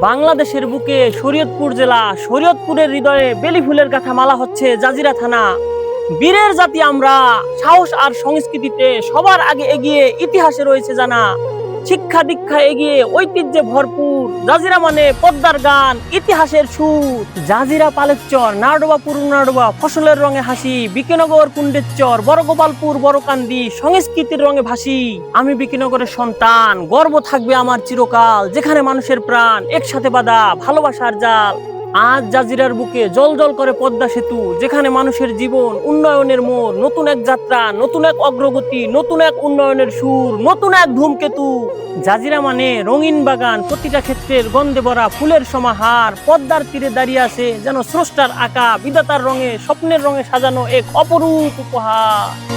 বাংলাদেশের বুকে শরীয়তপুর জেলা, শরীয়তপুরের হৃদয়ে বেলি ফুলের কাঁথা মালা হচ্ছে জাজিরা থানা। বীরের জাতি আমরা, সাহস আর সংস্কৃতিতে সবার আগে এগিয়ে ইতিহাসে রয়েছে জানা। শিক্ষা দীক্ষা এগিয়ে ঐতিহ্যে ভরপুর, জাজিরা মানে পদ্মার গান, ইতিহাসের সুর। জাজিরা পালেকচর নাডোবা পুরু নারডোবা ফসলের রঙে হাসি, বিকিনগর কুণ্ডেরচর বড়গোপালপুর বড়কান্দি, সংস্কৃতির রঙে ভাসি। আমি বিকিনগরের সন্তান, গর্ব থাকবে আমার চিরকাল, যেখানে মানুষের প্রাণ, একসাথে বাঁধা, ভালোবাসার জাল। আজ জাজিরার বুকে জল জল করে পদ্মা সেতু, যেখানে মানুষের জীবন, উন্নয়নের মোড়, নতুন এক যাত্রা, নতুন এক অগ্রগতি, নতুন এক উন্নয়নের সুর, নতুন এক ধূমকেতু। জাজিরা মানে রঙিন বাগান, প্রতিটা ক্ষেত্রের গন্ধে ভরা ফুলের সমাহার, পদ্মার তীরে দাঁড়িয়ে আছে যেন স্রষ্টার আঁকা, বিধাতার রঙে, স্বপ্নের রঙে সাজানো এক অপরূপ উপহার।